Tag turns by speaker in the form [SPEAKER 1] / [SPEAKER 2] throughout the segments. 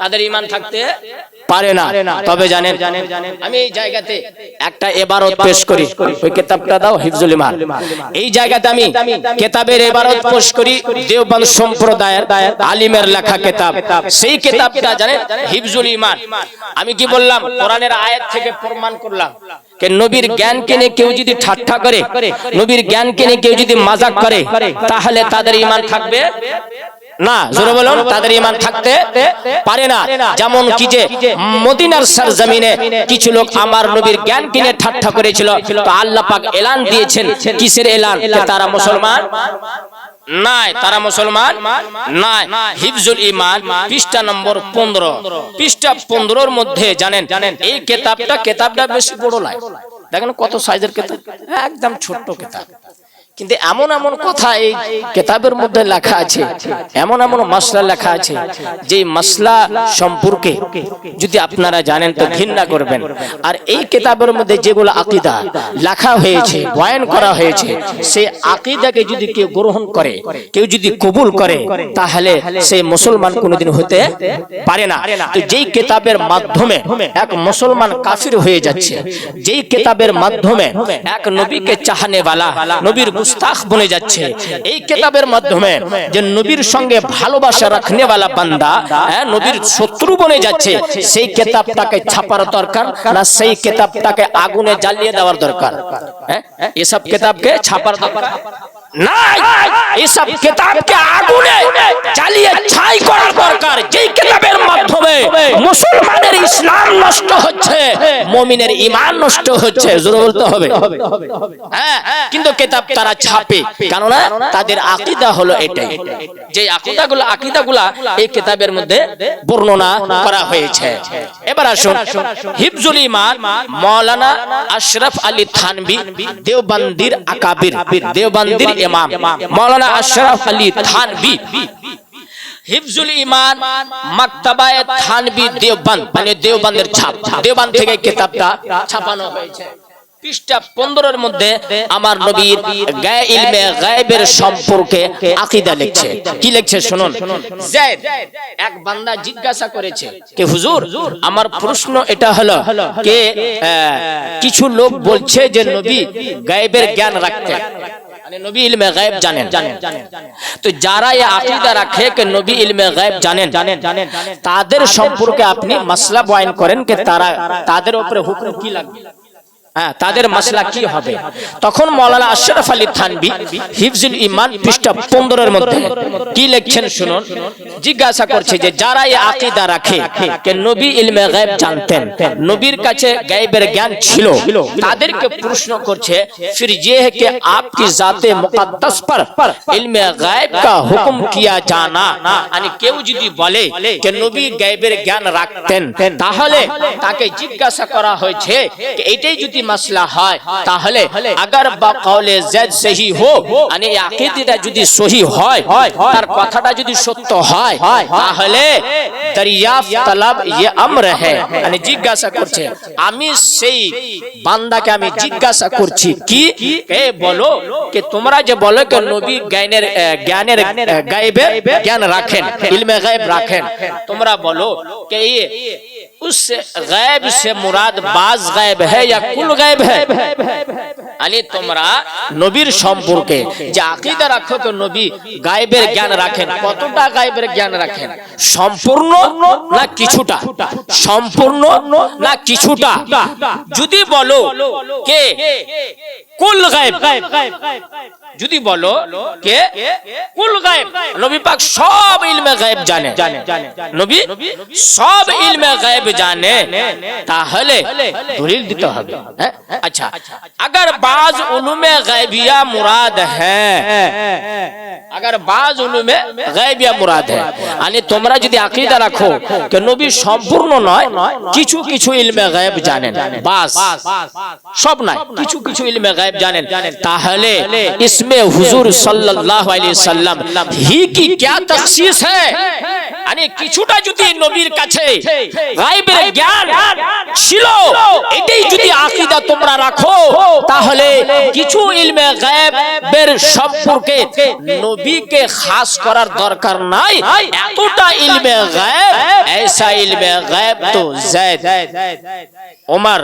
[SPEAKER 1] তাদের ইমান থাকতে পারে না। তবে জানেন আমি এই জায়গাতে একটা এবারত পেশ করি। ওই কিতাবটা দাও হিফজুল ইমান। এই জায়গাতে আমি কিতাবের এবারত পেশ করি দেওবন্দ সম্প্রদায়ের আলিমের লেখা কিতাব। সেই কিতাবটা জানেন হিফজুল ইমান। আমি কি বললাম কোরআনের আয়াত থেকে প্রমাণ করলাম কে নবীর জ্ঞানকে নিয়ে কেউ যদি ঠাট্টা করে নবীর জ্ঞানকে নিয়ে কেউ যদি মাজাক করে তাহলে তাদের ইমান থাকবে না জোরে বলুন তাদের ইমান থাকতে পারে না। যেমন কি যে মদিনার সরজমিনে কিছু লোক আমার নবীর জ্ঞান কিনে ঠাট্টা করেছিল। তো আল্লাহ পাক এলান দিয়েছেন কিসের এলান? তারা মুসলমান? নাই তারা মুসলমান? নাই। হিফজুল ইমান পৃষ্ঠা নম্বর পনেরো। পৃষ্ঠা পনেরোর মধ্যে জানেন জানেন। এই কেতাবটা কেতাবটা বেশি বড় লাগে দেখেন কত সাইজের কেতাব? একদম ছোট্ট কেতাব। কিন্তু এমন এমন কথা এই কেতাবের মধ্যে লেখা আছে এমন এমন মাসলা লেখা আছে যে মাসলা সম্পর্কে যদি আপনারা জানেন তো ঘৃণা করবেন। আর এই কেতাবের মধ্যে যেগুলো আকিদা লেখা হয়েছে বয়ান করা হয়েছে সেই আকিদাকে যদি কেউ গ্রহণ করে কেউ যদি কবুল করে তাহলে সে মুসলমান কোনোদিন হতে পারে না। তো যেই কেতাবের মাধ্যমে এক মুসলমান কাফির হয়ে যাচ্ছে যেই কেতাবের মাধ্যমে এক নবীকে চাহনে वाला নবীর মুস্তাখ বনে যাচ্ছে। এই কেতাবের মাধ্যমে যে নবীর সঙ্গে ভালোবাসা রাখনে वाला বান্দা হ্যাঁ, নবীর শত্রু বনে যাচ্ছে সেই কেতাবটাকে ছাপার দরকার না সেই কেতাবটাকে আগুনে জ্বালিয়ে দেওয়ার দরকার হ্যাঁ এসব কেতাবকে ছাপার দরকার। হ্যাঁ কিন্তু কেতাব তারা ছাপে। কেননা তাদের আকীদা হলো এটাই, যে আকীদাগুলো আকীদাগুলা এই কেতাবের মধ্যে বর্ণনা করা হয়েছে। এবার আসুন, হিফজুল ঈমান মাওলানা আশরাফ আলী থানভী, দেওবন্দির আকাবির। দেওবন্দির ইমাম। মাওলানা আশরাফ আলী থানভী। হিফজুল ইমান মাকতাবায়ে থানবী দেওবন্দ মানে দেওবন্দের ছাপ। দেওবন্দ থেকে কিতাবটা ছাপানো হয়েছে। পৃষ্ঠা পনেরোর মধ্যে আমার নবীর গায়ে ইলমে গায়েবের সম্পর্কে আকীদা লিখছে। কি লিখছে শুনুন। যায়েদ এক বান্দা জিজ্ঞাসা করেছে, কে হুজুর, আমার প্রশ্ন এটা হলো, কে কিছু লোক বলছে যে নবী গায়েবের জ্ঞান রাখতেন? মানে নবী ইলমে গায়েব জানেন। তো যারা এই আকীদা রাখে কে নবী ইলমে গায়েব জানেন? তাদের সম্পর্কে আপনি মাসলা বয়ান করেন তারা তাদের উপরে হুকুম কি লাগবে? হ্যাঁ তাদের মাসলা কি হবে তখন মৌলানা আশরাফ আলী থানবী হিফজুল ইমান পৃষ্ঠা পনেরোর মধ্যে কি লিখছেন শুনুন জিজ্ঞাসা করছে যে যারা এই আকীদা রাখে কে নবী ইলমে গায়েব জানতেন নবীর কাছে গায়েবের জ্ঞান ছিল তাদেরকে প্রশ্ন করছে फिर ये है कि आपकी जाते मुकद्दस पर इल्मे गायब का हुक्म किया जाना মানে কেউ যদি বলে যে নবী গায়েবের জ্ঞান রাখতেন তাহলে তাকে জিজ্ঞাসা করা হয়েছে যে এটাই যদি মাসলা হয়, তাহলে আগার বা কওলে জেদ সহি হোক মানে আকীদাটা যদি সহি হয়, তার কথাটা যদি সত্য হয়, তাহলে তলব আমর মানে জিজ্ঞাসা করছে, আমি সেই বান্দাকে আমি জিজ্ঞাসা করছি কি? বলো? তোমরা যে বলো কে নবী জ্ঞানের জ্ঞানের জ্ঞান রাখেন, ইলমে গায়েব রাখেন। তোমরা বলো, কে اس غیب سے مراد বাজ গায়েব ہے یا কুল গায়েব ہے আলী তোমরা নবীর সম্পর্কে যে আকীদা রাখো তো নবী গায়েবের জ্ঞান রাখেন কতটা গায়েবের জ্ঞান রাখেন সম্পূর্ণ না কিছুটা সম্পূর্ণ না কিছুটা যদি বলো কে কুল গায়েব যদি বলো কে কুল গায়েব নবী পাক সব ইলমে গায়েব জানে নবী সব ইলমে গায়েব জানে তাহলে দলিল দিতে হবে হ্যাঁ? আচ্ছা अगर बाज उलूमे गैबिया मुराद है अगर बाज उलूमे गैबिया मुराद है মানে তোমরা যদি আকীদা রাখো যে নবী সম্পূর্ণ নয় কিছু কিছু ইলমে গায়েব জানেন বাস সব নয় কিছু কিছু ইলমে গায়েব জানেন তাহলে इसमें हुजूर सल्लल्लाहु अलैहि वसल्लम ही की क्या तखसीस है মানে কিছুটা যদি নবীর কাছে গায়েবের জ্ঞান ছিল এটাই যদি আকীদা তোমরা রাখো তাহলে কিছু ইলমে গায়েবের সম্পর্কে নবীকে খাস করার দরকার নাই এতটা ইলমে গায়েব ऐसा ইলমে গায়েব তো জায়দ उमर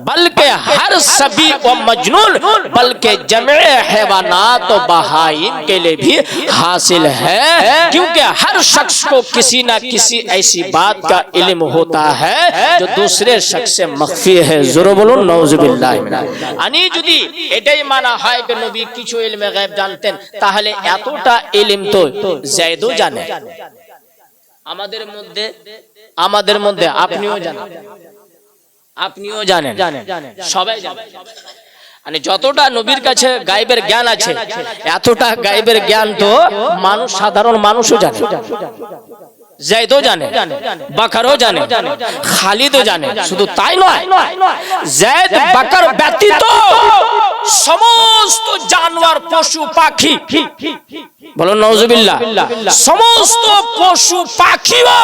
[SPEAKER 1] बल्कि हर सभी व मजनून बल्कि जमे हैवानात व बहाइम के लिए भी हासिल है क्योंकि हर शख्स को किसी ना किसी ऐसी बात का इल्म होता है जो दूसरे शख्स से मख्फी है জোরে বলুন নওজুবিল্লাহ আনি যদি এটাই মানা হয় যে নবী কিছু ইলমে গায়েব জানতেন তাহলে এতটা ইলম তো জায়দও জানে আমাদের মধ্যে আমাদের মধ্যে আপনিও জানেন আপনিও জানেন সবাই জানেন মানে যতটা নবীর কাছে গাইবের জ্ঞান আছে, এতটা গাইবের জ্ঞান তো মানুষ, সাধারণ মানুষও জানে। জায়দও জানে, বাকারও জানে, খালিদও জানে, শুধু তাই নয়, জায়দ, বাকার ব্যতীত সমস্ত জানোয়ার, পশু, পাখি। বলো, নওজুবিল্লাহ। সমস্ত পশু পাখিও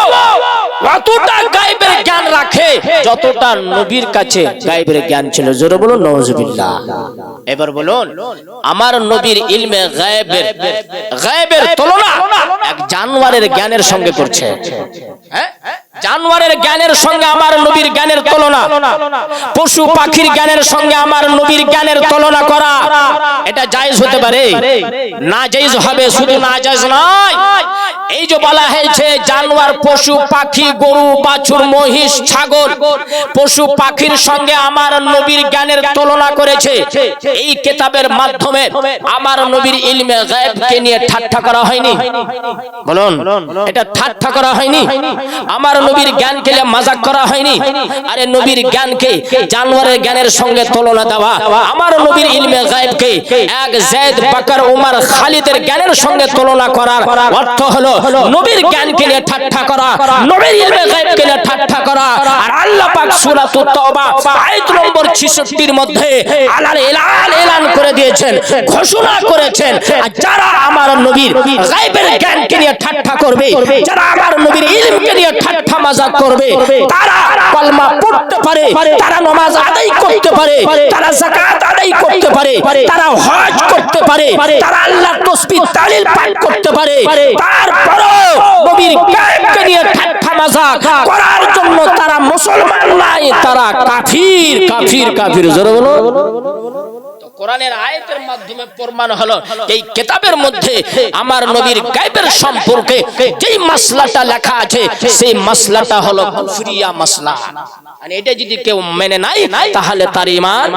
[SPEAKER 1] অতটা গাইবের জ্ঞান রাখে, যতটা নবীর কাছে গাইবের জ্ঞান ছিল। জোরে বলুন নওজুবিল্লাহ। এবার বলুন, আমার নবীর ইলমে গায়েবের গায়েবের তুলনা এক জানোয়ারের জ্ঞানের সঙ্গে করছে। হ্যাঁ? জানোয়ারের জ্ঞানের সঙ্গে আমার নবীর জ্ঞানের তুলনা। পশু পাখির জ্ঞানের সঙ্গে আমার নবীর জ্ঞানের তুলনা করা। এটা জায়েজ হতে পারে। না জায়েজ হবে, শুধু না জায়েজ নয়। এই যে বলা হয়েছে, জানোয়ার, পশু, পাখি, গরু, বাছুর, মহিষ, ছাগল, পশু, পাখির সঙ্গে আমার নবীর জ্ঞানের তুলনা করেছে। এই কিতাবের মাধ্যমে আমার নবীর ইলমে গায়েবকে নিয়ে ঠাট্টা করা হয়নি। বলুন, এটা ঠাট্টা করা হয়নি। আমার নবীর জ্ঞানকে মাজাক করা হয়নি। আরে নবীর জ্ঞানকে জানোয়ারের জ্ঞানের সঙ্গে তুলনা দেওয়া। আমার নবীর ইলমে গায়েবকে এক জায়েদ বাকর, উমর, খালিদের জ্ঞানের সঙ্গে তুলনা করার অর্থ হলো নবীর জ্ঞানকে নিয়ে ঠাট্টা করা, নবীর ইলমে গায়েবকে নিয়ে ঠাট্টা করা। আর আল্লাহ পাক সূরাতুত তওবা আয়াত নম্বর 66 এর মধ্যে আল্লাহ এলান এলান করে দিয়েছেন, ঘোষণা করেছেন। আর যারা আমার নবীর গায়েবের জ্ঞানকে নিয়ে ঠাট্টা করবে, যারা আমার নবীর ইলমকে নিয়ে ঠাট্টা মাজাক করবে, তারা কলমা পড়তে পারে, তারা আদায় করতে পারে, তারা আদায় করতে পারে, তারা হজ করতে পারে, তারা আল্লাহর তালিল পাঠ করতে পারে। তারপরও নবীর নিয়ে ঠাট্টা করার জন্য তারা মুসলমান নাই তারা কাফির কাফির কাফির। জোরে বলো। কোরআনের আয়াতের মাধ্যমে প্রমাণ হলো এই কিতাবের মধ্যে আমার নবীর গায়বের সম্পর্কে যেই মাসলাটা লেখা আছে, সেই মাসলাটা হলো কুফরিয়া মাসলা। আর এটা যদি কেউ মেনে নাই তাহলে তার ইমান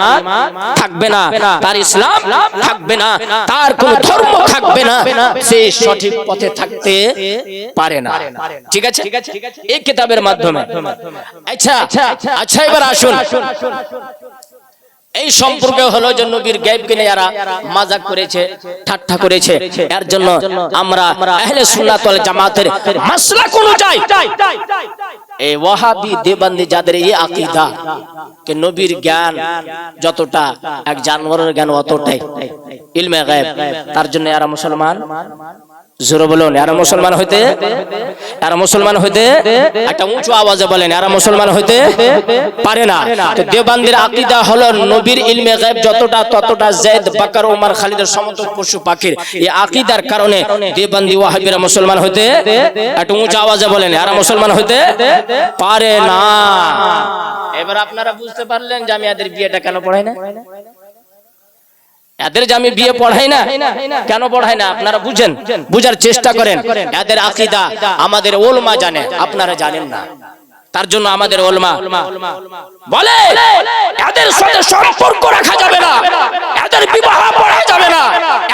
[SPEAKER 1] থাকবে না, তার ইসলাম থাকবে না, তার কোন ধর্ম থাকবে না, সে সঠিক পথে থাকতে পারে না। ঠিক আছে? এই কিতাবের মাধ্যমে। আচ্ছা আচ্ছা এবার আসুন। এই সম্পর্কে হলো যে নবীর গায়েবকে নিয়ে যারা মাজাক করেছে ঠাট্টা করেছে এর জন্য আমরা আহলে সুন্নাত ওয়াল জামাতের মাসলাক অনুযায়ী এই ওয়াহাবি দেবন্দি যাদের এই আকীদা যে নবীর জ্ঞান যতটা এক জানোয়ারের জ্ঞান অতটাই। ইলমে গায়েব তার জন্য এরা মুসলমান? জোরে বলুন, এরা মুসলমান হইতে, এরা মুসলমান হইতে একটা উঁচু আওয়াজে বলেন, এরা মুসলমান হইতে পারে না। তো দেবান্দের আকীদা হলো নবীর ইলমে গায়েব যতটা, ততটা জেদ, বাকর ওমর খালিদের সমতুল পশু পাখির। এই আকীদার কারণে দেবান্দি ওয়াহাবিরা মুসলমান হইতে একটা উঁচু আওয়াজে বলেন, এরা মুসলমান হইতে পারে না। এবার আপনারা বুঝতে পারলেন যে আমি এদের বিয়েটা কেন পড়াই না এদের যে আমি বিয়ে পড়াই না, কেন পড়াই না? আপনারা বুঝেন, বুঝার চেষ্টা করেন। এদের আকীদা আমাদের ওলমা জানে, আপনারা জানেন না। তার জন্য আমাদের ওলমা বলে, এদের সাথে সম্পর্ক রাখা যাবে না। এদের বিবাহ পড়া যাবে না।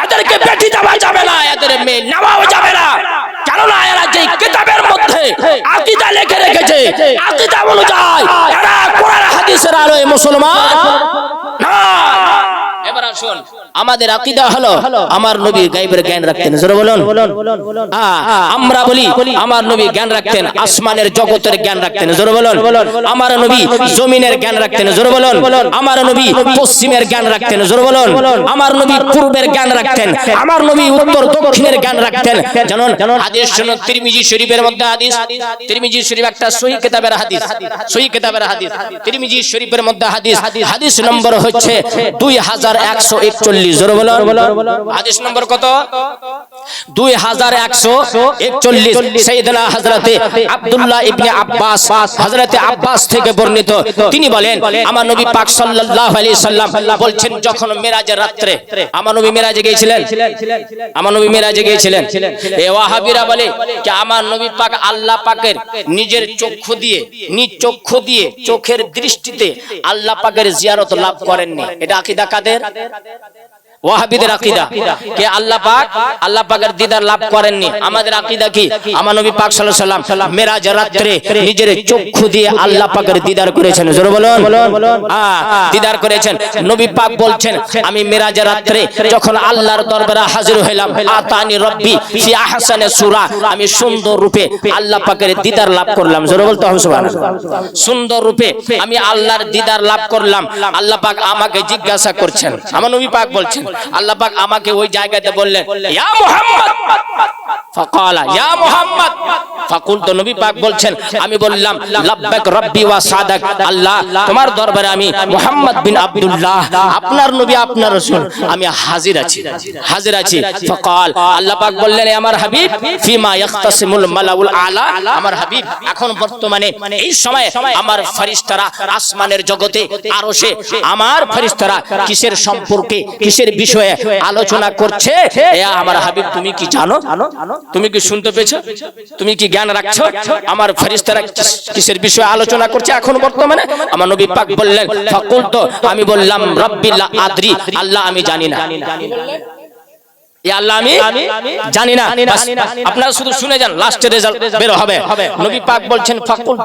[SPEAKER 1] এদেরকে বেটি দেওয়া যাবে না। এদের মেয়ে নেওয়াও যাবে না। কেননা এরা যে কিতাবের মধ্যে আকীদা লিখে রেখেছে, আকীদা অনুযায়ী এরা কোরআন, হাদিসের আলোয় মুসলমান না। এবার আসুন। আমাদের আকীদা হলো আমার নবী গায়বের জ্ঞান রাখতেন। জোরে বলুন। আমরা বলি আমার নবী জ্ঞান রাখতেন, আসমানের জগতের জ্ঞান রাখতেন। জোরে বলুন। আমার নবী জমিনের জ্ঞান রাখতেন। জোরে বলুন। আমার নবী পশ্চিমের জ্ঞান রাখতেন। জোরে বলুন। আমার নবী পূর্বের জ্ঞান রাখতেন। আমার নবী উত্তর দক্ষিণের জ্ঞান রাখতেন। জানুন, হাদিস শুনুন, তিরমিজি শরীফের মধ্যে হাদিস। তিরমিজি শরীফ একটা সহি কিতাবের হাদিস। সহি কিতাবের হাদিস। তিরমিজি শরীফের মধ্যে হাদিস। হাদিস নম্বর হচ্ছে দুই হাজার একশো একচল্লিশ। জোরে বলুন হাদিস নম্বর কত? দুই হাজার একশো একচল্লিশ। সেইদিনা হজরতে আব্দুল্লাহ ইবনে আব্বাস হজরতে আব্বাস থেকে বর্ণিত। তিনি বলেন আমার নবী পাক সাল্লাল্লাহু আলাইহি সাল্লাম বলছেন যখন মেরাজের রাত্রে আমার নবী মেরাজে গিয়েছিলেন আমার নবী মেরাজে গিয়েছিলেন এ ওয়াহাবিরা বলে যে আমার নবী পাক আল্লাহ পাকের নিজের চক্ষু দিয়ে নিজ চক্ষু দিয়ে চোখের দৃষ্টিতে আল্লাহ পাকের জিয়ারত লাভ করেননি। এটা আকীদা কাদের? কাদের ওয়াহাবিদের আকীদা। কে আল্লাহ পাক? আল্লাহ পাকের দিদার লাভ করেননি। আমাদের আকীদা কি? আমার নবী পাক সাল্লাল্লাহু আলাইহি সাল্লাম মেরাজ রাত্রে নিজের চক্ষু দিয়ে আল্লাহ পাকের দিদার করেছেন। জোরে বলুন। দিদার করেছেন। নবী পাক বলছেন আমি মেরাজ রাত্রে যখন আল্লাহর দরবারে হাজির হইলাম আতানি রব্বি ফি আহসানে সূরা আমি সুন্দর রূপে আল্লাহ পাকের দিদার লাভ করলাম। জোরে বলতে হবে সুবহানাল্লাহ। সুন্দর রূপে আমি আল্লাহর দিদার লাভ করলাম। আল্লাহ পাক আমাকে জিজ্ঞাসা করছেন। আমার নবী পাক বলছেন আল্লাহ পাক আমাকে ওই জায়গাতে বললেন ইয়া মুহাম্মদ! ফাকালা, ইয়া মুহাম্মদ! ফাকুলত নবী পাক বলছেন, আমি বললাম, লাব্বাক রব্বি ওয়া সাদাক, আল্লাহ, তোমার দরবারে আমি মুহাম্মদ বিন আব্দুল্লাহ, আপনার নবী, আপনার রাসূল, আমি হাজির আছি হাজির আছি। ফাকাল, আল্লাহ পাক বললেন আমার হাবিব, ফিমা মালাউল আলা, আমার হাবিব, এখন বর্তমানে এই সময়ে আমার ফেরেশতারা আসমানের জগতে আরশে, আমার ফেরেশতারা কিসের সম্পর্কে, কিসের বিষয়ে আলোচনা করছে? এ আমার হাবিব, তুমি কি জানো? তুমি কি শুনতে পেয়েছ? তুমি কি জ্ঞান রাখছো? আমার ফেরেশতারা কিস- কিসের বিষয়ে আলোচনা করছে এখন বর্তমানে? আমার নবী পাক বললেন, ফাকুলতো, আমি বললাম রব্বিল্লা আদ্রি, আল্লাহ আমি জানি না। আল্লাহ আমি জানি না। আপনারা শুধু শুনে যান লাস্টের রেজাল্ট বের হবে। নবী পাক বলছেন ফাকুল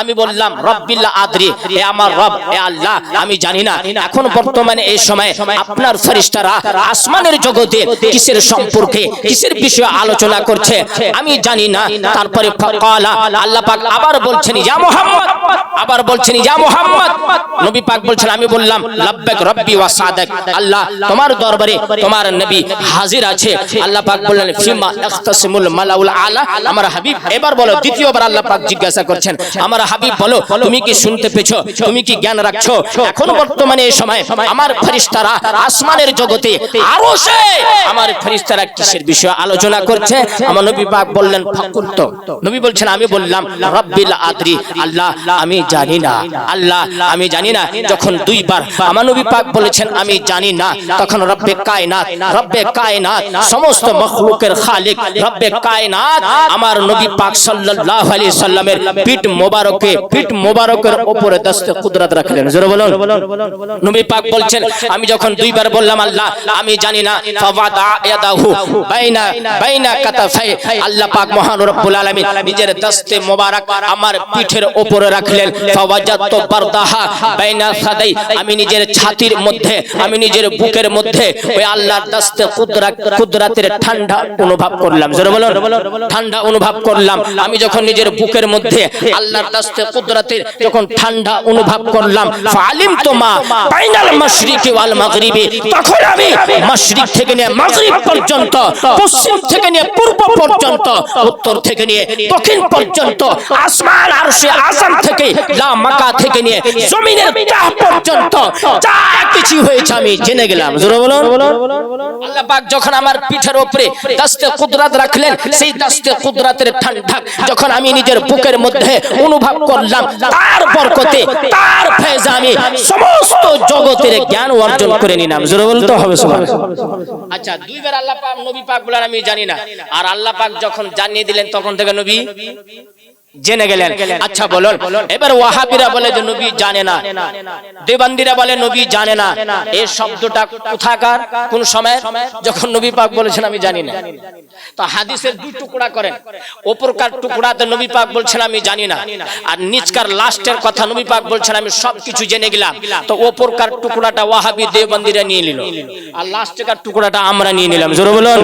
[SPEAKER 1] আমি বললাম রব্বিল্লাহ আদ্রি এ আমার রব এ আল্লাহ আমি জানি না। এখন বর্তমানে এই সময় আপনার ফেরেশতারা আসমানের জগতে কিসের সম্পর্কে কিসের বিষয়ে আলোচনা করছে আমি জানি না। তারপরে ফাকালা আল্লাহ পাক আবার বলছেন ইয়া মুহাম্মদ আবার বলছেন ইয়া মুহাম্মদ নবী পাক বলছেন আমি বললাম লাব্বাক রব্বি ওয়া সাদাক আল্লাহ তোমার দরবারে তোমার নবী হাজির আছে। আল্লাহ পাক বললেন ফিমা ইখতাসিমুল মালাউল আলা আমার হাবিব এবার বলো দ্বিতীয়বার আল্লাহ পাক জিজ্ঞাসা করছেন আমার হাবিব বলো তুমি কি শুনতে পেছো তুমি কি জ্ঞান রাখছো? এখন বর্তমানে এই সময় আমার ফেরেশতারা আসমানের জগতে আরও সে আমার ফেরেশতারা কিসের বিষয়ে আলোচনা করছে? আমার নবী পাক বললেন ফাকুলত। নবী বলছেন আমি বললাম রব্বিল আদরি আল্লাহ আমি জানি না। আল্লাহ আমি জানি না। যখন দুইবার আমার নবী পাক বলেছেন আমি জানি না। তখন রব্বে কায়নাত রব্বে কায়নাত সমস্ত মখলুকের খালিক রব্বে কায়নাত আমার নবী পাক সাল্লাল্লাহু আলাইহি সাল্লামের পিঠ মোবারকে পিঠ মোবারকের উপরে দস্তে কুদরত রাখলেন। জোরে বলুন। নবী পাক বলছেন আমি যখন দুইবার বললাম আল্লাহ আমি জানি না ফাওয়াদা ইয়াদাহু বাইনা বাইনা কাতাফাই আল্লাহ পাক মহান রব্বুল আলামিন নিজের দস্তে মোবারক আমার পিঠের উপরে রাখলেন। ফাওয়াজাত বারদাহা বাইনা সাদাই আমি নিজের ছাতির মধ্যে আমি নিজের বুকের মধ্যে ওই আল্লাহর দস্তে কুদরত কুদরতের ঠান্ডা অনুভব করলাম। জোরে বলুন। ঠান্ডা অনুভব করলাম। আমি যখন নিজের বুকের মধ্যে আল্লাহর দস্তে কুদরতের যখন ঠান্ডা অনুভব করলাম ফালিম তো মা বাইনাল মাশরিকি ওয়াল মাগরিবি, তখন আমি মাশরিক থেকে নিয়ে মাগরিব পর্যন্ত, পশ্চিম থেকে নিয়ে পূর্ব পর্যন্ত, উত্তর থেকে নিয়ে দক্ষিণ পর্যন্ত, আসমান, আরশে আযম থেকে লা মাকা থেকে নিয়ে জমিনের তাহ পর্যন্ত যা কিছু হয়েছে আমি জেনে গেলাম। জোরে বলুন। আল্লাহ পাক যখন আমার পিঠের উপরে দাস্তে কুদরত রাখলেন, সেই দাস্তে কুদরতের ঠান্ডা যখন আমি নিজের বুকের মধ্যে অনুভব করলাম, তার বরকতে, তার ফেজা আমি সমস্ত জগতের জ্ঞান অর্জন করে নিলাম। জোরে বলতে হবে আচ্ছা দুইবার আল্লাহ পাক, নবী পাক বলার আমি জানি না। আর আল্লাহ পাক যখন জানিয়ে দিলেন, তখন থেকে নবী জেনে গেলেন। আচ্ছা বলুন। এবার ওয়াহাবিরা বলে যে নবী জানে না। দেবান্দিরা বলে নবী জানে না। এই শব্দটা কোথাকার? কোন সময়? যখন নবী পাক বলেছেন, আমি জানি না। তো হাদিসের দুই টুকরা করেন। ওপরকার টুকরাতে নবী পাক বলছেন, আমি জানি না। আর নিচকার লাস্টের কথা নবী পাক বলছেন, আমি সবকিছু জেনে গেলাম। তো ওপরকার টুকরাটা ওয়াহাবি দেওবন্দিরা নিয়ে নিল। আর লাস্টের টুকরাটা আমরা নিয়ে নিলাম। জোরে বলুন।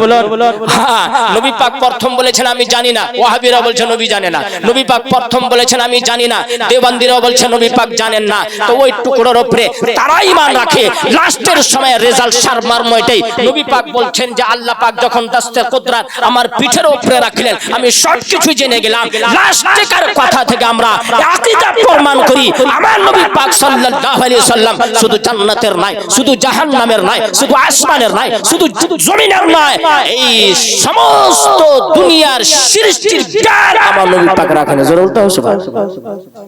[SPEAKER 1] হ্যাঁ নবী পাক প্রথম বলেছেন, আমি জানি না। ওয়াহাবিরা বলছে নবী জানে না। নবী পাক প্রথম বলেছেন, আমি জানি না। দেওবন্দিরা বলছে নবী পাক জানেন না। তো ওই টুকরোর উপরে তারা ইমান রাখে। লাস্টের সময় রেজাল্ট সার মার্ম এটাই নবী পাক বলছেন যে, আল্লাহ পাক যখন দাস্তে কুদরাত আমার পিঠের উপরে রাখলেন, আমি সব কিছু জেনে গেলাম। লাস্টেকার কথা থেকে আমরা আকীদা প্রমাণ করি, আমার নবী পাক সাল্লাল্লাহু আলাইহি সাল্লাম শুধু জান্নাতের নয় শুধু জাহান্নামের নয় শুধু আসমানের নয় শুধু জমিনের নয় এই সমস্ত দুনিয়ার সৃষ্টির জ্ঞান আমার নবী পাক রাখেন জোরে বলতে হবে সুবহানাল্লাহ